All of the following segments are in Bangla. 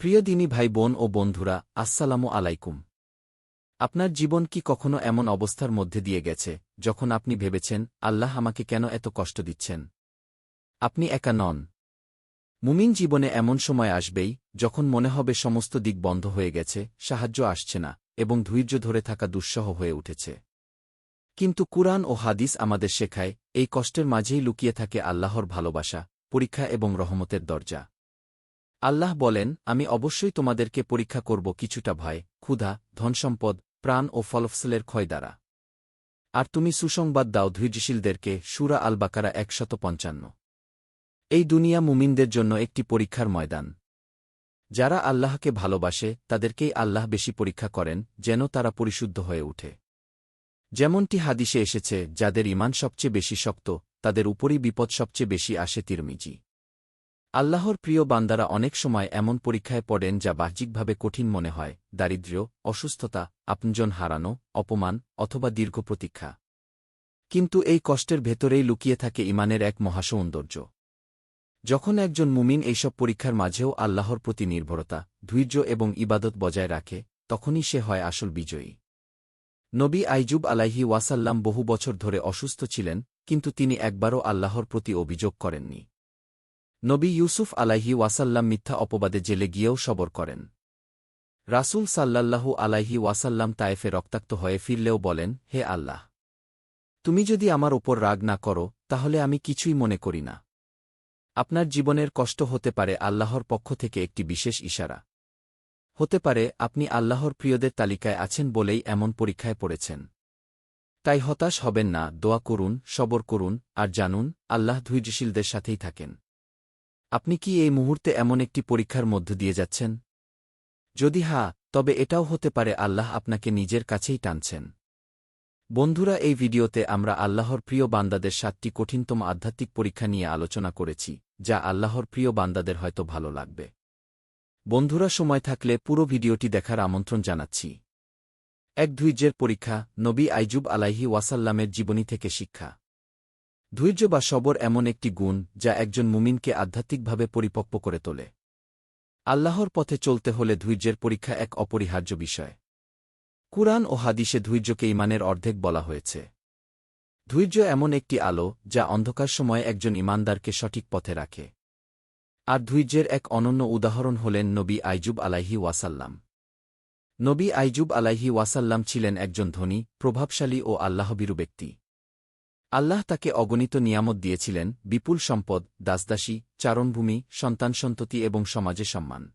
প্রিয় দিনী ভাই বোন ও বন্ধুরা, আসসালামু আলাইকুম। আপনার জীবন কি কখনো এমন অবস্থার মধ্যে দিয়ে গেছে, যখন আপনি ভেবেছেন, আল্লাহ আমাকে কেন এত কষ্ট দিচ্ছেন? আপনি একা নন। মুমিন জীবনে এমন সময় আসবেই, যখন মনে হবে সমস্ত দিক বন্ধ হয়ে গেছে, সাহায্য আসছে না, এবং ধৈর্য ধরে থাকা দুঃসহ হয়ে উঠেছে। কিন্তু কুরআন ও হাদিস আমাদের শেখায়, এই কষ্টের মাঝেই লুকিয়ে থাকে আল্লাহর ভালোবাসা, পরীক্ষা এবং রহমতের দরজা। আল্লাহ বলেন, আমি অবশ্যই তোমাদেরকে পরীক্ষা করব কিছুটা ভয়, ক্ষুধা, ধনসম্পদ, প্রাণ ও ফলফসলের ক্ষয় দ্বারা। আর তুমি সুসংবাদ দাও ধৈর্যশীলদেরকে, সুরা আল বাকারা একশত পঞ্চান্ন। এই দুনিয়া মুমিনদের জন্য একটি পরীক্ষার ময়দান। যারা আল্লাহকে ভালোবাসে, তাদেরকেই আল্লাহ বেশি পরীক্ষা করেন, যেন তারা পরিশুদ্ধ হয়ে ওঠে যেমনটি হাদিসে এসেছে, যাদের ইমান সবচেয়ে বেশি শক্ত, তাদের উপরই বিপদ সবচেয়ে বেশি আসে তিরমিজি। আল্লাহর প্রিয় বান্দারা অনেক সময় এমন পরীক্ষায় পড়েন যা বাহ্যিকভাবে কঠিন মনে হয়, দারিদ্র্য, অসুস্থতা, আপনজন হারানো, অপমান অথবা দীর্ঘ প্রতীক্ষা। কিন্তু এই কষ্টের ভেতরেই লুকিয়ে থাকে ইমানের এক মহাসৌন্দর্য। যখন একজন মুমিন এইসব পরীক্ষার মাঝেও আল্লাহর প্রতি নির্ভরতা, ধৈর্য এবং ইবাদত বজায় রাখে, তখনই সে হয় আসল বিজয়ী। নবী আইজুব আলাইহি ওয়াসাল্লাম বহু বছর ধরে অসুস্থ ছিলেন, কিন্তু তিনি একবারও আল্লাহর প্রতি অভিযোগ করেননি। নবী ইউসুফ আলাইহি ওয়াসাল্লাম মিথ্যা অপবাদে জেলে গিয়েও সবর করেন। রাসূল সাল্লাল্লাহু আলাইহি ওয়াসাল্লাম তায়েফে রক্তাক্ত হয়ে ফিরলেও বলেন, হে আল্লাহ! তুমি যদি আমার ওপর রাগ না করো, তাহলে আমি কিছুই মনে করি না। আপনার জীবনের কষ্ট হতে পারে আল্লাহর পক্ষ থেকে একটি বিশেষ ইশারা। হতে পারে আপনি আল্লাহর প্রিয়দের তালিকায় আছেন বলেই এমন পরীক্ষায় পড়েছেন। তাই হতাশ হবেন না, দোয়া করুন, সবর করুন, আর জানুন, আল্লাহ ধৈর্যশীলদের সাথেই থাকেন। আপনি কি এই মুহূর্তে এমন একটি পরীক্ষার মধ্য দিয়ে যাচ্ছেন? যদি হা, তবে এটাও হতে পারে আল্লাহ আপনাকে নিজের কাছেই টানছেন। বন্ধুরা, এই ভিডিওতে আমরা আল্লাহর প্রিয় বান্দাদের সাতটি কঠিনতম আধ্যাত্মিক পরীক্ষা নিয়ে আলোচনা করেছি, যা আল্লাহর প্রিয় বান্দাদের হয়তো ভালো লাগবে। বন্ধুরা, সময় থাকলে পুরো ভিডিওটি দেখার আমন্ত্রণ জানাচ্ছি। এক ধৈর্যের পরীক্ষা, নবী আইজুব আলাইহি ওয়াসাল্লামের জীবনী থেকে শিক্ষা। ধৈর্য বা সবর এমন একটি গুণ যা একজন মুমিনকে আধ্যাত্মিকভাবে পরিপক্ব করে তোলে। আল্লাহর পথে চলতে হলে ধৈর্যের পরীক্ষা এক অপরিহার্য বিষয়। কুরআন ও হাদিসে ধৈর্যকে ইমানের অর্ধেক বলা হয়েছে। ধৈর্য এমন একটি আলো যা অন্ধকার সময়ে একজন ইমানদারকে সঠিক পথে রাখে। আর ধৈর্যের এক অনন্য উদাহরণ হলেন নবী আইজুব আলাইহি ওয়াসাল্লাম। নবী আইজুব আলাইহি ওয়াসাল্লাম ছিলেন একজন ধনী, প্রভাবশালী ও আল্লাহবিরু ব্যক্তি। আল্লাহ তাকে অগণিত নিয়ামত দিয়েছিলেন, বিপুল সম্পদ, দাসদাসী, চারণভূমি, সন্তান সন্ততি এবং সমাজে সম্মান।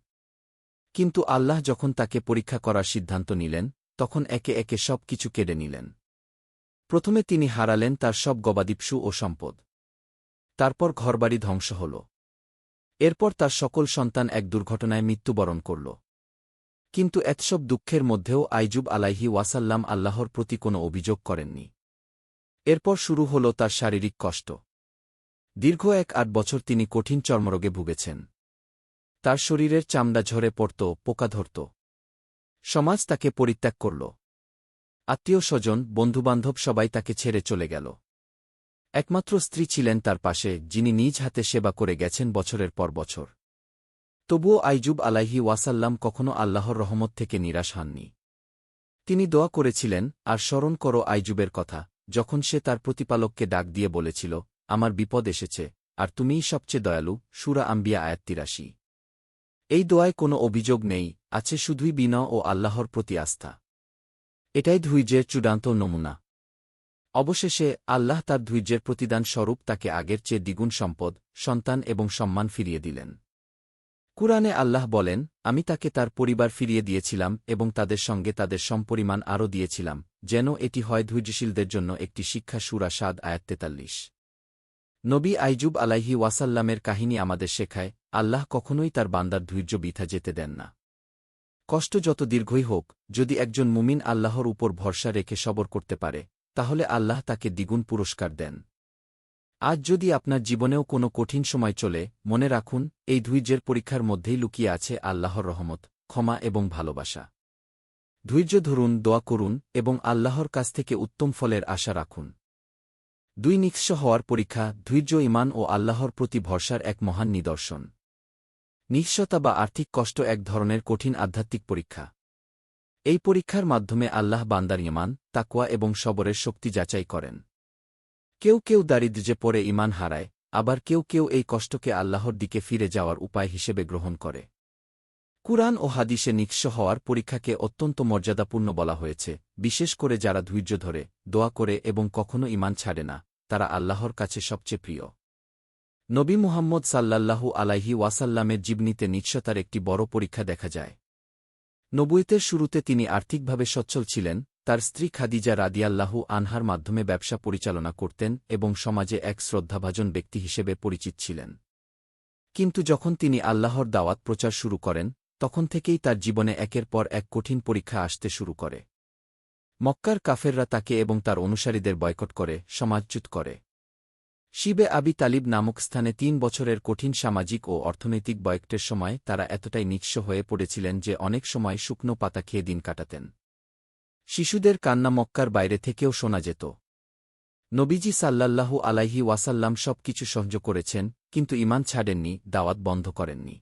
কিন্তু আল্লাহ যখন তাকে পরীক্ষা করার সিদ্ধান্ত নিলেন, তখন একে একে সব কিছু কেড়ে নিলেন। প্রথমে তিনি হারালেন তার সব গবাদিপসু ও সম্পদ। তারপর ঘরবাড়ি ধ্বংস হল। এরপর তার সকল সন্তান এক দুর্ঘটনায় মৃত্যুবরণ করল। কিন্তু এতসব দুঃখের মধ্যেও আইজুব আলাইহি ওয়াসাল্লাম আল্লাহর প্রতি কোনো অভিযোগ করেননি। এরপর শুরু হল তার শারীরিক কষ্ট। দীর্ঘ এক আট বছর তিনি কঠিন চর্মরোগে ভুগেছেন। তার শরীরের চামড়া ঝরে পড়ত, পোকা ধরত। সমাজ তাকে পরিত্যাগ করল। আত্মীয় স্বজন, বন্ধুবান্ধব সবাই তাকে ছেড়ে চলে গেল। একমাত্র স্ত্রী ছিলেন তার পাশে, যিনি নিজ হাতে সেবা করে গেছেন বছরের পর বছর। তবুও আইজুব আলাইহি ওয়াসাল্লাম কখনো আল্লাহর রহমত থেকে নিরাশ হননি। তিনি দোয়া করেছিলেন, আর স্মরণ করো আইজুবের কথা যখন সে তার প্রতিপালককে ডাক দিয়ে বলেছিল, আমার বিপদ এসেছে, আর তুমিই সবচেয়ে দয়ালু, সুরা আম্বিয়া আয়াত তিরাশি। এই দোয়ায় কোনো অভিযোগ নেই, আছে শুধুই বিনয় ও আল্লাহর প্রতি আস্থা। এটাই ধৈর্যের চূড়ান্ত নমুনা। অবশেষে আল্লাহ তার ধৈর্যের প্রতিদান স্বরূপ তাকে আগের চেয়ে দ্বিগুণ সম্পদ, সন্তান এবং সম্মান ফিরিয়ে দিলেন। কুরআনে আল্লাহ বলেন, আমি তাকে তার পরিবার ফিরিয়ে দিয়েছিলাম এবং তাদের সঙ্গে তাদের সম্পরিমাণ আরও দিয়েছিলাম, যেন এটি হয় ধৈর্যশীলদের জন্য একটি শিক্ষা সুরা সাদ আয়াত তেতাল্লিশ। নবী আইজুব আলাইহি ওয়াসাল্লামের কাহিনী আমাদের শেখায়, আল্লাহ কখনোই তার বান্দার ধৈর্য বিথা যেতে দেন না। কষ্ট যত দীর্ঘই হোক, যদি একজন মুমিন আল্লাহর উপর ভরসা রেখে সবর করতে পারে, তাহলে আল্লাহ তাকে দ্বিগুণ পুরস্কার দেন। আজ যদি আপনার জীবনেও কোনো কঠিন সময় চলে, মনে রাখুন, এই ধৈর্যের পরীক্ষার মধ্যেই লুকিয়ে আছে আল্লাহর রহমত, ক্ষমা এবং ভালোবাসা। ধৈর্য ধরুন, দোয়া করুন এবং আল্লাহর কাছ থেকে উত্তম ফলের আশা রাখুন। দুই নিঃস্ব হওয়ার পরীক্ষা, ধৈর্য ইমান ও আল্লাহর প্রতি ভরসার এক মহান নিদর্শন। নিঃস্বতা বা আর্থিক কষ্ট এক ধরনের কঠিন আধ্যাত্মিক পরীক্ষা। এই পরীক্ষার মাধ্যমে আল্লাহ বান্দার ইমান তাকুয়া এবং সবরের শক্তি যাচাই করেন। কেউ কেউ দারিদ্র্যে পড়ে ইমান হারায়, আবার কেউ কেউ এই কষ্টকে আল্লাহর দিকে ফিরে যাওয়ার উপায় হিসেবে গ্রহণ করে। কুরআন ও হাদিসে নিঃস্ব হওয়ার পরীক্ষাকে অত্যন্ত মর্যাদাপূর্ণ বলা হয়েছে, বিশেষ করে যারা ধৈর্য ধরে, দোয়া করে এবং কখনো ইমান ছাড়ে না, তারা আল্লাহর কাছে সবচেয়ে প্রিয়। নবী মুহাম্মদ সাল্লাল্লাহু আলাইহি ওয়াসাল্লামের জীবনীতে নিঃস্বতার একটি বড় পরীক্ষা দেখা যায়। নবুয়েতের শুরুতে তিনি আর্থিকভাবে সচ্ছল ছিলেন তার স্ত্রী খাদিজা রাদিয়াল্লাহু আনহার মাধ্যমে ব্যবসা পরিচালনা করতেন এবং সমাজে এক শ্রদ্ধাভাজন ব্যক্তি হিসেবে পরিচিত ছিলেন। কিন্তু যখন তিনি আল্লাহর দাওয়াত প্রচার শুরু করেন, তখন থেকেই তার জীবনে একের পর এক কঠিন পরীক্ষা আসতে শুরু করে। মক্কার কাফেররা তাকে এবং তার অনুসারীদের বয়কট করে, সমাজচ্যুত করে। শিবে আবি তালিব নামক স্থানে তিন বছরের কঠিন সামাজিক ও অর্থনৈতিক বয়কটের সময় তারা এতটাই নিঃস্ব হয়ে পড়েছিলেন যে অনেক সময় শুকনো পাতা খেয়ে দিন কাটাতেন। শিশুদের কান্না মক্কার বাইরে থেকেও শোনা যেত। নবীজি সাল্লাল্লাহু আলাইহি ওয়াসাল্লাম সব কিছু সহ্য করেছেন, কিন্তু ইমান ছাড়েননি, দাওয়াত বন্ধ করেননি।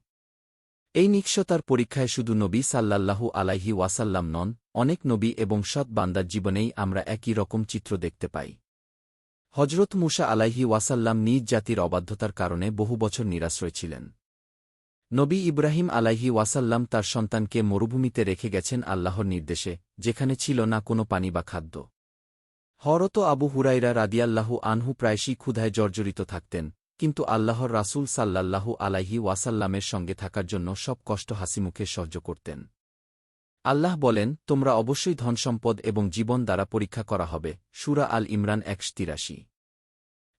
এই নিঃস্বতার পরীক্ষায় শুধু নবী সাল্লাল্লাহু আলাইহি ওয়াসাল্লাম নন, অনেক নবী এবং সৎ বান্দার জীবনেই আমরা একই রকম চিত্র দেখতে পাই। হজরত মুসা আলাইহি ওয়াসাল্লাম নিজ জাতির অবাধ্যতার কারণে বহু বছর নিরাশ্রয় ছিলেন। নবী ইব্রাহিম আলাইহি ওয়াসাল্লাম তার সন্তানকে মরুভূমিতে রেখে গেছেন আল্লাহর নির্দেশে, যেখানে ছিল না কোনো পানি বা খাদ্য। হরত আবু হুরাইরা রাদিয়াল্লাহু আনহু প্রায়শই ক্ষুধায় জর্জরিত থাকতেন, কিন্তু আল্লাহর রাসূল সাল্লাল্লাহু আলাইহি ওয়াসাল্লামের সঙ্গে থাকার জন্য সব কষ্ট হাসিমুখে সহ্য করতেন। আল্লাহ বলেন, তোমরা অবশ্যই ধনসম্পদ এবং জীবন দ্বারা পরীক্ষা করা হবে। সুরা আল ইমরান একশ তিরাশি।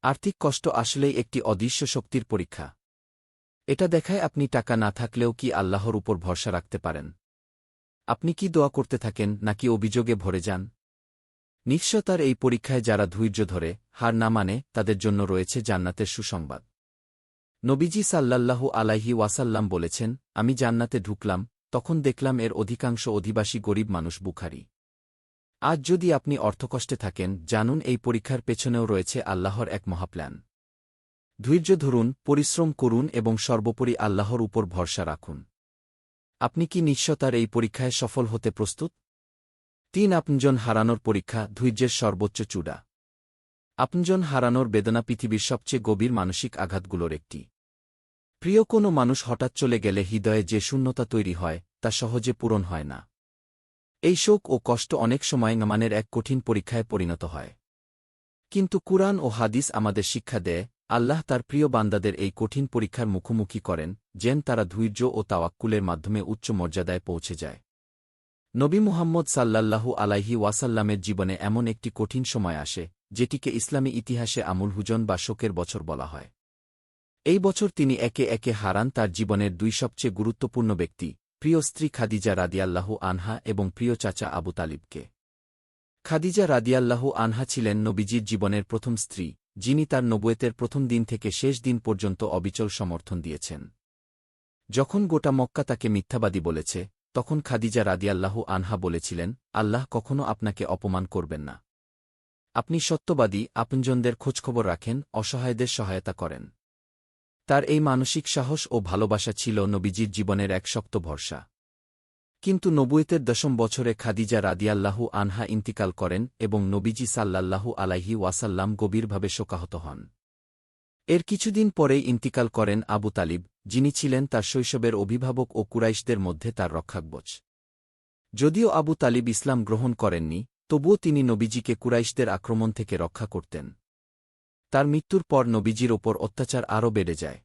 আর্থিক কষ্ট আসলেই একটি অদৃশ্য শক্তির পরীক্ষা। এটা দেখায় আপনি টাকা না থাকলেও কি আল্লাহর উপর ভরসা রাখতে পারেন? আপনি কি দোয়া করতে থাকেন নাকি অভিযোগে ভরে যান? নিঃস্বতার এই পরীক্ষায় যারা ধৈর্য ধরে, হার না মানে তাদের জন্য রয়েছে জান্নাতের সুসংবাদ। নবীজি সাল্লাল্লাহু আলাইহি ওয়াসাল্লাম বলেছেন, আমি জান্নাতে ঢুকলাম, তখন দেখলাম এর অধিকাংশ অধিবাসী গরিব মানুষ বুখারি। আজ যদি আপনি অর্থকষ্টে থাকেন, জানুন এই পরীক্ষার পেছনেও রয়েছে আল্লাহর এক মহাপ্ল্যান। ধৈর্য ধরুন, পরিশ্রম করুন এবং সর্বোপরি আল্লাহর উপর ভরসা রাখুন। আপনি কি নিঃস্বতার এই পরীক্ষায় সফল হতে প্রস্তুত? তিন আপনজন হারানোর পরীক্ষা ধৈর্যের সর্বোচ্চ চূড়া। আপনজন হারানোর বেদনা পৃথিবীর সবচেয়ে গভীর মানসিক আঘাতগুলোর একটি। প্রিয় কোনো মানুষ হঠাৎ চলে গেলে হৃদয়ে যে শূন্যতা তৈরি হয়, তা সহজে পূরণ হয় না। এই শোক ও কষ্ট অনেক সময় নমানের এক কঠিন পরীক্ষায় পরিণত হয়। কিন্তু কুরআন ও হাদিস আমাদের শিক্ষা দেয় আল্লাহ তার প্রিয় বান্দাদের এই কঠিন পরীক্ষার মুখোমুখি করেন, যেন তারা ধৈর্য ও তাওয়াক্কুলের মাধ্যমে উচ্চ মর্যাদায় পৌঁছে যায়। নবী মুহাম্মদ সাল্লাল্লাহু আলাইহি ওয়াসাল্লামের জীবনে এমন একটি কঠিন সময় আসে, যেটিকে ইসলামী ইতিহাসে আমুল হুজন বা শোকের বছর বলা হয়। এই বছর তিনি একে একে হারান তার জীবনের দুই সবচেয়ে গুরুত্বপূর্ণ ব্যক্তি, প্রিয় স্ত্রী খাদিজা রাদিয়াল্লাহু আনহা এবং প্রিয় চাচা আবু তালিবকে। খাদিজা রাদিয়াল্লাহু আনহা ছিলেন নবীজির জীবনের প্রথম স্ত্রী যিনি তার নবুয়েতের প্রথম দিন থেকে শেষ দিন পর্যন্ত অবিচল সমর্থন দিয়েছেন। যখন গোটা মক্কা তাকে মিথ্যাবাদী বলেছে, তখন খাদিজা রাদিয়াল্লাহু আনহা বলেছিলেন, আল্লাহ কখনো আপনাকে অপমান করবেন না। আপনি সত্যবাদী, আপনজনদের খোঁজখবর রাখেন, অসহায়দের সহায়তা করেন। তার এই মানসিক সাহস ও ভালোবাসা ছিল নবীজির জীবনের এক শক্ত ভরসা। কিন্তু নবুয়েতের দশম বছরে খাদিজা রাদিয়াল্লাহু আনহা ইন্তিকাল করেন এবং নবীজি সাল্লাল্লাহু আলাইহি ওয়াসাল্লাম গভীরভাবে শোকাহত হন। এর কিছুদিন পরেই ইন্তিকাল করেন আবু তালিব, যিনি ছিলেন তার শৈশবের অভিভাবক ও কুরাইশদের মধ্যে তার রক্ষাকবচ। যদিও আবু তালিব ইসলাম গ্রহণ করেননি, তবুও তিনি নবীজিকে কুরাইশদের আক্রমণ থেকে রক্ষা করতেন। তার মৃত্যুর পর নবীজির ওপর অত্যাচার আরও বেড়ে যায়।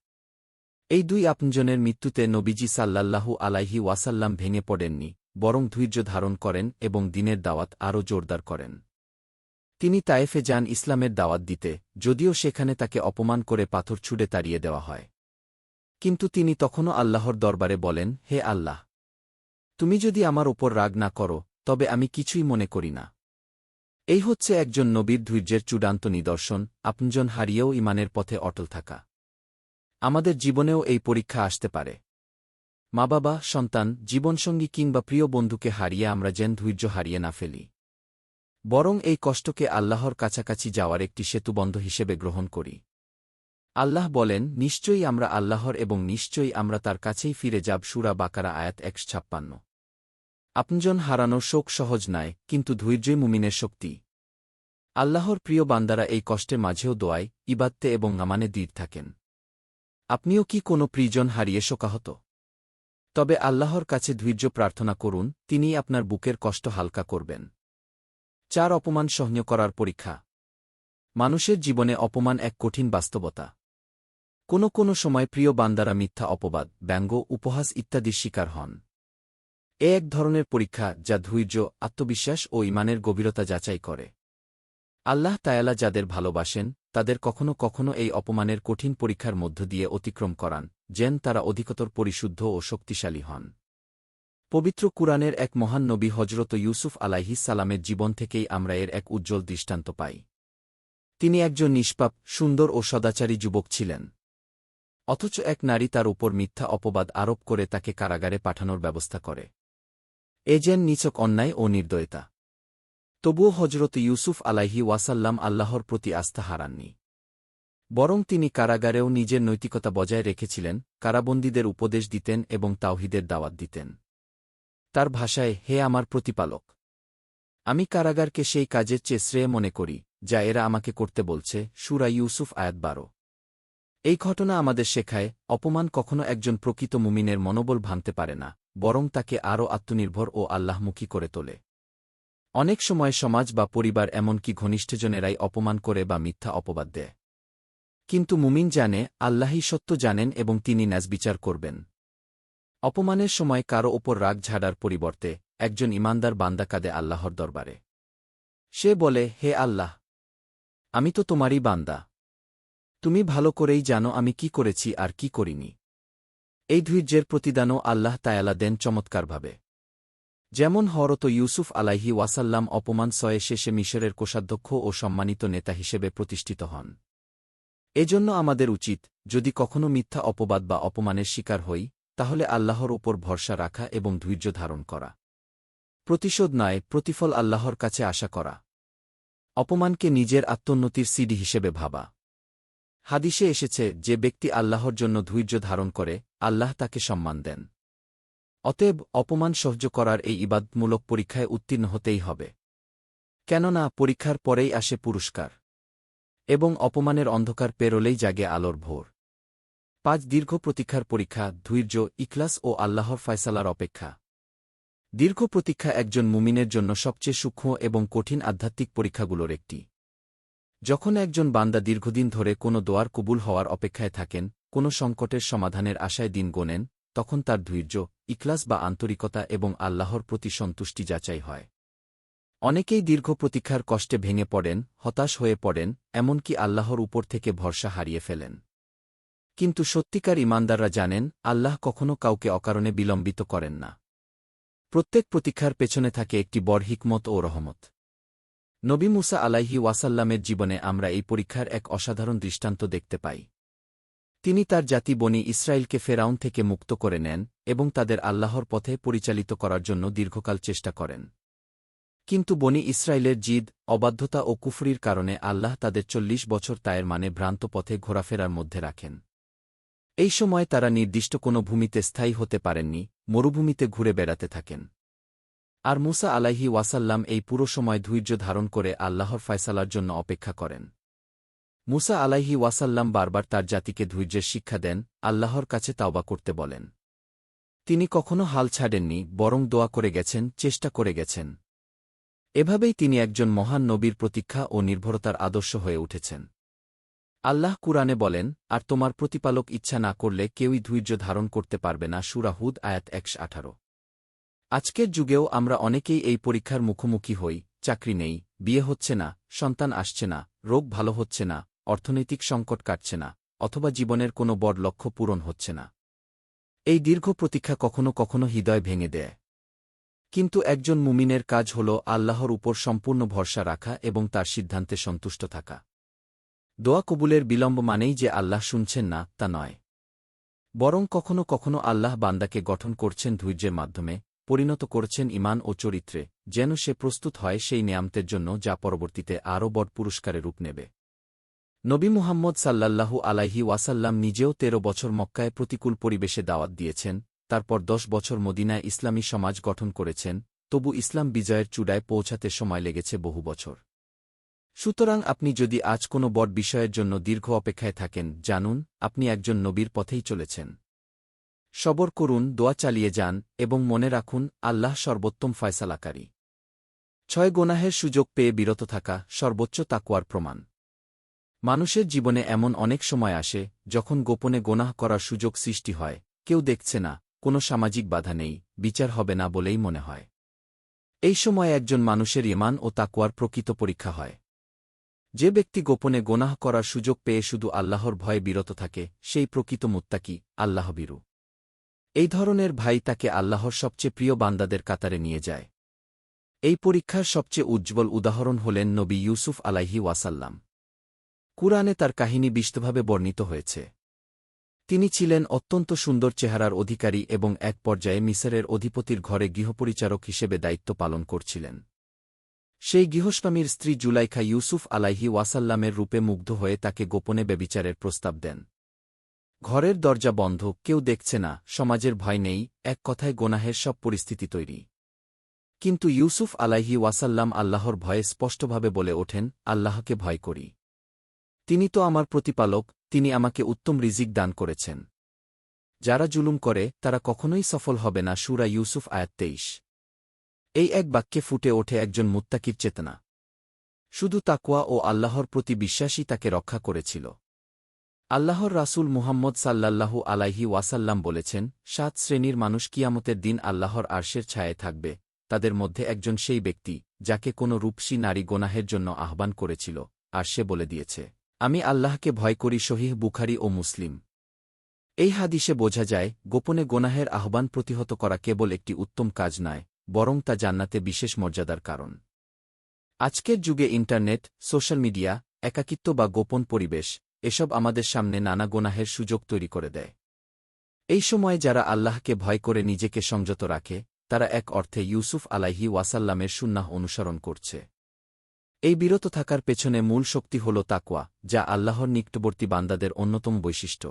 এই দুই আপনজনের মৃত্যুতে নবীজি সাল্লাল্লাহু আলাইহি ওয়াসাল্লাম ভেঙে পড়েননি, বরং ধৈর্য ধারণ করেন এবং দিনের দাওয়াত আরও জোরদার করেন। তিনি তায়েফে যান ইসলামের দাওয়াত দিতে, যদিও সেখানে তাকে অপমান করে পাথর ছুড়ে তাড়িয়ে দেওয়া হয়। কিন্তু তিনি তখনও আল্লাহর দরবারে বলেন, হে আল্লাহ! তুমি যদি আমার ওপর রাগ না করো, তবে আমি কিছুই মনে করি না। এই হচ্ছে একজন নবীর ধৈর্যের চূড়ান্ত নিদর্শন, আপনজন হারিয়েও ইমানের পথে অটল থাকা। আমাদের জীবনেও এই পরীক্ষা আসতে পারে। মা বাবা, সন্তান, জীবনসঙ্গী কিংবা প্রিয় বন্ধুকে হারিয়ে আমরা যেন ধৈর্য হারিয়ে না ফেলি। বরং এই কষ্টকে আল্লাহর কাছাকাছি যাওয়ার একটি সেতুবন্ধ হিসেবে গ্রহণ করি। আল্লাহ বলেন, নিশ্চয়ই আমরা আল্লাহর এবং নিশ্চয়ই আমরা তার কাছেই ফিরে যাব, সুরা বাকারা আয়াত একশ ছাপ্পান্ন। আপনজন হারানো শোক সহজ নয় কিন্তু ধৈর্যই মুমিনের শক্তি। আল্লাহর প্রিয় বান্দারা এই কষ্টের মাঝেও দোয়ায় ইবাত্তে এবং নামানে দৃঢ় থাকেন। আপনিও কি কোনো প্রিজন হারিয়ে শোকাহত? তবে আল্লাহর কাছে ধৈর্য প্রার্থনা করুন, তিনিই আপনার বুকের কষ্ট হালকা করবেন। চার, অপমান সহ্য করার পরীক্ষা। মানুষের জীবনে অপমান এক কঠিন বাস্তবতা। কোনো কোনো সময় প্রিয় বান্দারা মিথ্যা অপবাদ, ব্যঙ্গ, উপহাস ইত্যাদির শিকার হন। এ এক ধরনের পরীক্ষা যা ধৈর্য, আত্মবিশ্বাস ও ইমানের গভীরতা যাচাই করে। আল্লাহ তায়ালা যাদের ভালোবাসেন তাদের কখনো কখনো এই অপমানের কঠিন পরীক্ষার মধ্য দিয়ে অতিক্রম করান, যেন তারা অধিকতর পরিশুদ্ধ ও শক্তিশালী হন। পবিত্র কুরআনের এক মহান নবী হজরত ইউসুফ আলাইহিস সালামের জীবন থেকেই আমরা এর এক উজ্জ্বল দৃষ্টান্ত পাই। তিনি একজন নিষ্পাপ, সুন্দর ও সদাচারী যুবক ছিলেন। অথচ এক নারী তার উপর মিথ্যা অপবাদ আরোপ করে তাকে কারাগারে পাঠানোর ব্যবস্থা করে। এ যেন নিচক অন্যায় ও নির্দয়তা। তবুও হজরত ইউসুফ আলাইহি ওয়াসাল্লাম আল্লাহর প্রতি আস্থা হারাননি। বরং তিনি কারাগারেও নিজের নৈতিকতা বজায় রেখেছিলেন, কারাবন্দীদের উপদেশ দিতেন এবং তাওহিদের দাওয়াত দিতেন। তার ভাষায়, হে আমার প্রতিপালক, আমি কারাগারকে সেই কাজের চেয়ে শ্রেয় মনে করি, যা এরা আমাকে করতে বলছে সুরা ইউসুফ আয়াত বারো। এই ঘটনা আমাদের শেখায়, অপমান কখনো একজন প্রকৃত মুমিনের মনোবল ভাঙতে পারে না, বরং তাকে আরও আত্মনির্ভর ও আল্লাহমুখী করে তোলে। অনেক সময় সমাজ বা পরিবার এমনকি ঘনিষ্ঠজনেরাই অপমান করে বা মিথ্যা অপবাদ দেয়। কিন্তু মুমিন জানে, আল্লাহই সত্য জানেন এবং তিনি ন্যাজবিচার করবেন। অপমানের সময় কারও ওপর রাগ ঝাড়ার পরিবর্তে একজন ইমানদার বান্দা কাঁদে আল্লাহর দরবারে। সে বলে, হে আল্লাহ, আমি তো তোমারই বান্দা। তুমি ভালো করেই জানো আমি কি করেছি আর কি করিনি। এই ধৈর্যের প্রতিদানও আল্লাহ তায়ালা দেন চমৎকারভাবে। যেমন হরত ইউসুফ আলাইহি ওয়াসাল্লাম অপমান সয়ে শেষে মিশরের কোষাধ্যক্ষ ও সম্মানিত নেতা হিসেবে প্রতিষ্ঠিত হন। এজন্য আমাদের উচিত, যদি কখনো মিথ্যা অপবাদ বা অপমানের শিকার হই, তাহলে আল্লাহর ওপর ভরসা রাখা এবং ধৈর্য ধারণ করা। প্রতিশোধ নয়, প্রতিফল আল্লাহর কাছে আশা করা। অপমানকে নিজের আত্মোন্নতির সিডি হিসেবে ভাবা। হাদিসে এসেছে, যে ব্যক্তি আল্লাহর জন্য ধৈর্য ধারণ করে, আল্লাহ তাকে সম্মান দেন। অতএব অপমান সহ্য করার এই ইবাদমূলক পরীক্ষায় উত্তীর্ণ হতেই হবে। কেননা পরীক্ষার পরেই আসে পুরস্কার এবং অপমানের অন্ধকার পেরোলেই জাগে আলোর ভোর। পাঁচ দীর্ঘ প্রতীক্ষার পরীক্ষা, ধৈর্য, ইখলাস ও আল্লাহর ফয়সালার অপেক্ষা। দীর্ঘ প্রতীক্ষা একজন মুমিনের জন্য সবচেয়ে সূক্ষ্ম এবং কঠিন আধ্যাত্মিক পরীক্ষাগুলোর একটি। যখন একজন বান্দা দীর্ঘদিন ধরে কোনো দোয়ার কবুল হওয়ার অপেক্ষায় থাকেন, কোনো সংকটের সমাধানের আশায় দিন গোনেন, তখন তার ধৈর্য ইখলাস বা আন্তরিকতা এবং আল্লাহর প্রতি সন্তুষ্টি যাচাই হয়। অনেকেই দীর্ঘ প্রতীক্ষার কষ্টে ভেঙে পড়েন, হতাশ হয়ে পড়েন, এমনকি আল্লাহর উপর থেকে ভরসা হারিয়ে ফেলেন। কিন্তু সত্যিকার ইমানদাররা জানেন, আল্লাহ কখনও কাউকে অকারণে বিলম্বিত করেন না। প্রত্যেক প্রতীক্ষার পেছনে থাকে একটি বড় হিকমত ও রহমত। নবী মুসা আলাইহি ওয়াসাল্লামের জীবনে আমরা এই পরীক্ষার এক অসাধারণ দৃষ্টান্ত দেখতে পাই। তিনি তার জাতি বনি ইসরায়েলকে ফেরাউন থেকে মুক্ত করে নেন এবং তাদের আল্লাহর পথে পরিচালিত করার জন্য দীর্ঘকাল চেষ্টা করেন। কিন্তু বনি ইসরায়েলের জিদ, অবাধ্যতা ও কুফরির কারণে আল্লাহ তাদের চল্লিশ বছর তায়ের মানে ভ্রান্ত পথে ঘোরাফেরার মধ্যে রাখেন। এই সময় তারা নির্দিষ্ট কোনো ভূমিতে স্থায়ী হতে পারেননি, মরুভূমিতে ঘুরে বেড়াতে থাকেন। আর মুসা আলাইহি ওয়াসাল্লাম এই পুরো সময় ধৈর্য ধারণ করে আল্লাহর ফয়সালার জন্য অপেক্ষা করেন। মুসা আলাইহি ওয়াসাল্লাম বারবার তার জাতিকে ধৈর্যের শিক্ষা দেন, আল্লাহর কাছে তাওবা করতে বলেন। তিনি কখনো হাল ছাড়েননি, বরং দোয়া করে গেছেন, চেষ্টা করে গেছেন। এভাবেই তিনি একজন মহান নবীর প্রতীক্ষা ও নির্ভরতার আদর্শ হয়ে উঠেছেন। আল্লাহ কুরআনে বলেন, আর তোমার প্রতিপালক ইচ্ছা না করলে কেউই ধৈর্য ধারণ করতে পারবে না সুরাহুদ আয়াত একশ আঠারো। আজকের যুগেও আমরা অনেকেই এই পরীক্ষার মুখোমুখি হই, চাকরি নেই, বিয়ে হচ্ছে না, সন্তান আসছে না, রোগ ভালো হচ্ছে না অর্থনৈতিক সংকট কাটছে না, অথবা জীবনের কোনো বড় লক্ষ্য পূরণ হচ্ছে না। এই দীর্ঘ প্রতীক্ষা কখনো কখনো হৃদয় ভেঙে দেয়। কিন্তু একজন মুমিনের কাজ হল আল্লাহর উপর সম্পূর্ণ ভরসা রাখা এবং তার সিদ্ধান্তে সন্তুষ্ট থাকা। দোয়া কবুলের বিলম্ব মানেই যে আল্লাহ শুনছেন না, তা নয়। বরং কখনো কখনো আল্লাহ বান্দাকে গঠন করছেন ধৈর্যের মাধ্যমে, পরিণত করছেন ইমান ও চরিত্রে, যেন সে প্রস্তুত হয় সেই নিয়ামতের জন্য যা পরবর্তীতে আরও বড় পুরস্কারে রূপ নেবে। নবী মুহাম্মদ সাল্লাল্লাহু আলাইহি ওয়াসাল্লাম নিজেও তেরো বছর মক্কায় প্রতিকূল পরিবেশে দাওয়াত দিয়েছেন, তারপর দশ বছর মদিনায় ইসলামী সমাজ গঠন করেছেন, তবু ইসলাম বিজয়ের চূড়ায় পৌঁছাতে সময় লেগেছে বহু বছর। সুতরাং আপনি যদি আজ কোনো বড় বিষয়ের জন্য দীর্ঘ অপেক্ষায় থাকেন, জানুন, আপনি একজন নবীর পথেই চলেছেন। সবর করুন, দোয়া চালিয়ে যান, এবং মনে রাখুন, আল্লাহ সর্বোত্তম ফয়সালাকারী। ছয় গোনাহের সুযোগ পেয়ে বিরত থাকা সর্বোচ্চ তাকুয়ার প্রমাণ। মানুষের জীবনে এমন অনেক সময় আসে, যখন গোপনে গোনাহ করার সুযোগ সৃষ্টি হয়, কেউ দেখছে না, কোনো সামাজিক বাধা নেই, বিচার হবে না বলেই মনে হয়। এই সময় একজন মানুষের ইমান ও তাকুয়ার প্রকৃত পরীক্ষা হয়। যে ব্যক্তি গোপনে গোনাহ করার সুযোগ পেয়ে শুধু আল্লাহর ভয়ে বিরত থাকে, সেই প্রকৃত মুত্তাকি আল্লাহবিরু এই ধরনের ভাই তাকে আল্লাহর সবচেয়ে প্রিয় বান্দাদের কাতারে নিয়ে যায়। এই পরীক্ষার সবচেয়ে উজ্জ্বল উদাহরণ হলেন নবী ইউসুফ আলাইহি ওয়াসাল্লাম। কুরআনে তার কাহিনী বিস্তভাবে বর্ণিত হয়েছে। তিনি ছিলেন অত্যন্ত সুন্দর চেহারার অধিকারী এবং এক পর্যায়ে মিসরের অধিপতির ঘরে গৃহপরিচারক হিসেবে দায়িত্ব পালন করছিলেন। সেই গৃহস্বামীর স্ত্রী জুলাইখা ইউসুফ আলাইহি ওয়াসাল্লামের রূপে মুগ্ধ হয়ে তাকে গোপনে বেবিচারের প্রস্তাব দেন। ঘরের দরজা বন্ধ, কেউ দেখছে না, সমাজের ভয় নেই, এক কথায় গোনাহের সব পরিস্থিতি তৈরি। কিন্তু ইউসুফ আলাইহি ওয়াসাল্লাম আল্লাহর ভয়ে স্পষ্টভাবে বলে ওঠেন, আল্লাহকে ভয় করি। তিনি তো আমার প্রতিপালক, তিনি আমাকে উত্তম রিজিক দান করেছেন। যারা জুলুম করে, তারা কখনোই সফল হবে না, সুরা ইউসুফ আয়াত তেইশ। এই এক বাক্যে ফুটে ওঠে একজন মুত্তাকির চেতনা। শুধু তাকুয়া ও আল্লাহর প্রতি বিশ্বাসই তাকে রক্ষা করেছিল। আল্লাহর রাসূল মুহাম্মদ সাল্লাল্লাহু আলাইহি ওয়াসাল্লাম বলেছেন, সাত শ্রেণির মানুষ কিয়ামতের দিন আল্লাহর আরশের ছায়ে থাকবে, তাদের মধ্যে একজন সেই ব্যক্তি, যাকে কোনো রূপসী নারী গোনাহের জন্য আহ্বান করেছিল, আর সে বলে দিয়েছে। আমি আল্লাহকে ভয় করি শহীহ বুখারি ও মুসলিম। এই হাদিসে বোঝা যায়, গোপনে গোনাহের আহ্বান প্রতিহত করা কেবল একটি উত্তম কাজ নয়, বরং তা জান্নাতে বিশেষ মর্যাদার কারণ। আজকের যুগে ইন্টারনেট, সোশ্যাল মিডিয়া, একাকিত্ব বা গোপন পরিবেশ, এসব আমাদের সামনে নানা গোনাহের সুযোগ তৈরি করে দেয়। এই সময় যারা আল্লাহকে ভয় করে নিজেকে সংযত রাখে, তারা এক অর্থে ইউসুফ আলাইহি ওয়াসাল্লামের সুন্নাহ অনুসরণ করছে। এই বিরত থাকার পেছনে মূল শক্তি হল তাকওয়া, যা আল্লাহর নিকটবর্তী বান্দাদের অন্যতম বৈশিষ্ট্য।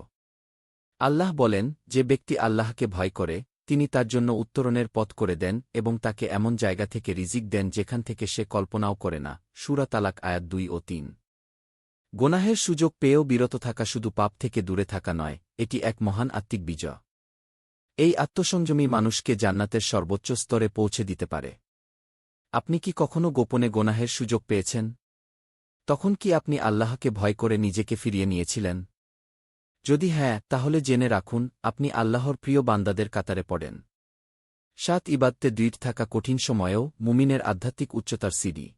আল্লাহ বলেন, যে ব্যক্তি আল্লাহকে ভয় করে, তিনি তার জন্য উত্তরণের পথ করে দেন এবং তাকে এমন জায়গা থেকে রিজিক দেন যেখান থেকে সে কল্পনাও করে না, সুরা তালাক আয়াত দুই ও তিন। গোনাহের সুযোগ পেয়েও বিরত থাকা শুধু পাপ থেকে দূরে থাকা নয়, এটি এক মহান আত্মিক বিজয়। এই আত্মসংযমী মানুষকে জান্নাতের সর্বোচ্চ স্তরে পৌঁছে দিতে পারে। আপনি কি কখনো গোপনে গোনাহের সুযোগ পেয়েছেন? তখন কি আপনি আল্লাহকে ভয় করে নিজেকে ফিরিয়ে নিয়েছিলেন? যদি হ্যাঁ তাহলে জেনে রাখুন, আপনি আল্লাহর প্রিয় বান্দাদের কাতারে পড়েন। সাত ইবাদতে দৃঢ় থাকা কঠিন সময়েও মুমিনের আধ্যাত্মিক উচ্চতার সিডি।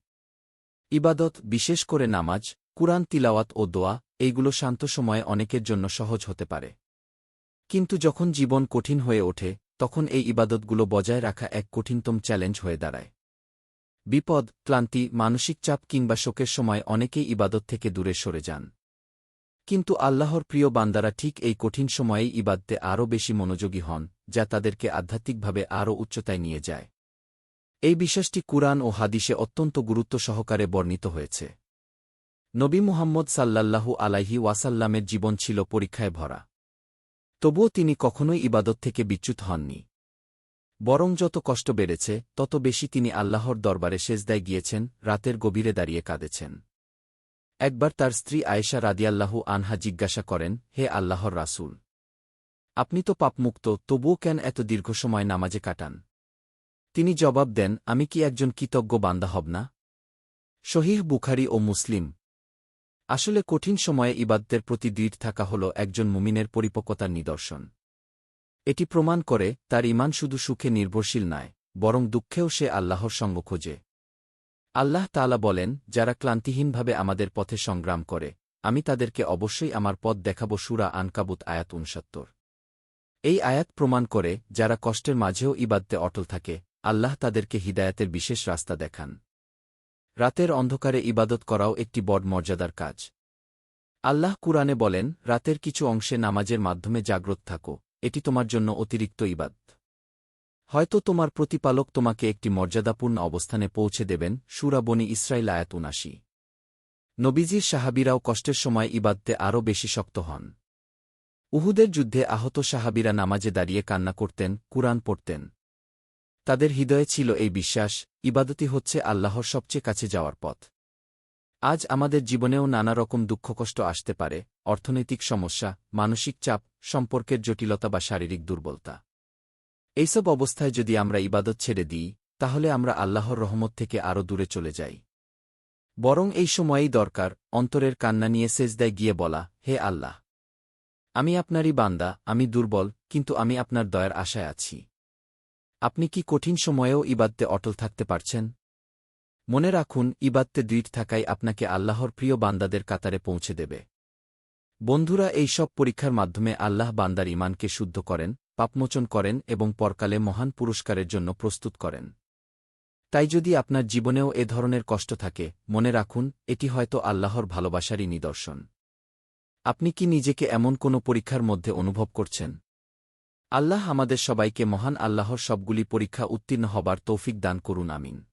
ইবাদত, বিশেষ করে নামাজ, কুরআন তিলাওয়াত ও দোয়া, এইগুলো শান্ত সময়ে অনেকের জন্য সহজ হতে পারে। কিন্তু যখন জীবন কঠিন হয়ে ওঠে, তখন এই ইবাদতগুলো বজায় রাখা এক কঠিনতম চ্যালেঞ্জ হয়ে দাঁড়ায়। বিপদ, ক্লান্তি, মানসিক চাপ কিংবা শোকের সময় অনেকেই ইবাদত থেকে দূরে সরে যান। কিন্তু আল্লাহর প্রিয় বান্দারা ঠিক এই কঠিন সময়েই ইবাদতে আরও বেশি মনোযোগী হন, যা তাদেরকে আধ্যাত্মিকভাবে আরও উচ্চতায় নিয়ে যায়। এই বিশ্বাসটি কুরআন ও হাদিসে অত্যন্ত গুরুত্ব সহকারে বর্ণিত হয়েছে। নবী মুহাম্মদ সাল্লাল্লাহু আলাইহি ওয়াসাল্লামের জীবন ছিল পরীক্ষায় ভরা। তবুও তিনি কখনোই ইবাদত থেকে বিচ্যুত হননি। বরং যত কষ্ট বেড়েছে, তত বেশি তিনি আল্লাহর দরবারে সেজদায় গিয়েছেন, রাতের গভীরে দাঁড়িয়ে কাঁদেছেন। একবার তার স্ত্রী আয়েশা রাদিয়াল্লাহু আনহা জিজ্ঞাসা করেন, হে আল্লাহর রাসূল, আপনি তো পাপমুক্ত, তবুও কেন এত দীর্ঘ সময় নামাজে কাটান? তিনি জবাব দেন, আমি কি একজন কৃতজ্ঞ বান্দা হব না? শহীহ বুখারি ও মুসলিম। আসলে কঠিন সময়ে ইবাদদের প্রতি দৃঢ় থাকা হল একজন মুমিনের পরিপক্কতার নিদর্শন। এটি প্রমাণ করে, তার ইমান শুধু সুখে নির্ভরশীল নয়, বরং দুঃখেও সে আল্লাহর সঙ্গ খোঁজে। আল্লাহ তালা বলেন, যারা ক্লান্তিহীনভাবে আমাদের পথে সংগ্রাম করে, আমি তাদেরকে অবশ্যই আমার পথ দেখাব সুরা আনকাবুত আয়াত উনসত্তর এই আয়াত প্রমাণ করে, যারা কষ্টের মাঝেও ইবাদতে অটল থাকে, আল্লাহ তাদেরকে হিদায়াতের বিশেষ রাস্তা দেখান। রাতের অন্ধকারে ইবাদত করাও একটি বড় মর্যাদার কাজ। আল্লাহ কুরআনে বলেন, রাতের কিছু অংশে নামাজের মাধ্যমে জাগ্রত থাকো এটি তোমার জন্য অতিরিক্ত ইবাদ। হয়তো তোমার প্রতিপালক তোমাকে একটি মর্যাদাপূর্ণ অবস্থানে পৌঁছে দেবেন সুরাবনি ইসরায়েল আয়াত উনাশি নবীজির সাহাবিরাও কষ্টের সময় ইবাদতে আরও বেশি শক্ত হন। উহুদের যুদ্ধে আহত সাহাবিরা নামাজে দাঁড়িয়ে কান্না করতেন, কুরআন পড়তেন। তাদের হৃদয়ে ছিল এই বিশ্বাস ইবাদতি হচ্ছে আল্লাহর সবচেয়ে কাছে যাওয়ার পথ। আজ আমাদের জীবনেও নানা রকম দুঃখকষ্ট আসতে পারে, অর্থনৈতিক সমস্যা, মানসিক চাপ, সম্পর্কের জটিলতা বা শারীরিক দুর্বলতা। এইসব অবস্থায় যদি আমরা ইবাদত ছেড়ে দিই, তাহলে আমরা আল্লাহর রহমত থেকে আরও দূরে চলে যাই। বরং এই সময়েই দরকার অন্তরের কান্না নিয়ে সেজদায় গিয়ে বলা, হে আল্লাহ, আমি আপনারই বান্দা, আমি দুর্বল, কিন্তু আমি আপনার দয়ার আশায় আছি। আপনি কি কঠিন সময়েও ইবাদতে অটল থাকতে পারছেন? মনে রাখুন, ইবাদতে দৃঢ় থাকাই আপনাকে আল্লাহর প্রিয় বান্দাদের কাতারে পৌঁছে দেবে। বন্ধুরা, এই সব পরীক্ষার মাধ্যমে আল্লাহ বান্দার ইমানকে শুদ্ধ করেন, পাপমোচন করেন এবং পরকালে মহান পুরস্কারের জন্য প্রস্তুত করেন। তাই যদি আপনার জীবনেও এ ধরনের কষ্ট থাকে, মনে রাখুন, এটি হয়তো আল্লাহর ভালোবাসারই নিদর্শন। আপনি কি নিজেকে এমন কোনো পরীক্ষার মধ্যে অনুভব করছেন? আল্লাহ আমাদের সবাইকে মহান আল্লাহর সবগুলি পরীক্ষা উত্তীর্ণ হবার তৌফিক দান করুন, আমিন।